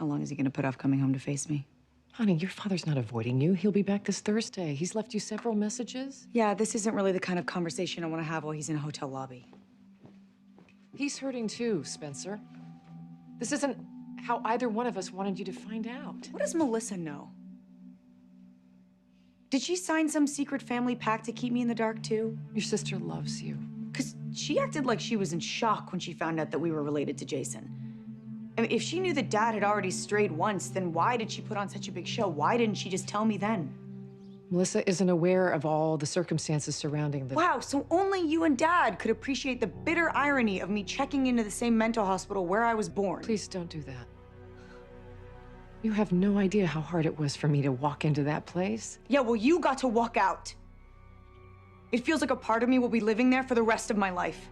How long is he gonna put off coming home to face me? Honey, your father's not avoiding you. He'll be back this Thursday. He's left you several messages. Yeah, this isn't really the kind of conversation I wanna have while he's in a hotel lobby. He's hurting too, Spencer. This isn't how either one of us wanted you to find out. What does Melissa know? Did she sign some secret family pact to keep me in the dark too? Your sister loves you. Because she acted like she was in shock when she found out that we were related to Jason. I mean, if she knew that dad had already strayed once, then why did she put on such a big show? Why didn't she just tell me then? Melissa isn't aware of all the circumstances surrounding the. Wow, so only you and dad could appreciate the bitter irony of me checking into the same mental hospital where I was born. Please don't do that. You have no idea how hard it was for me to walk into that place. Yeah, well, you got to walk out. It feels like a part of me will be living there for the rest of my life.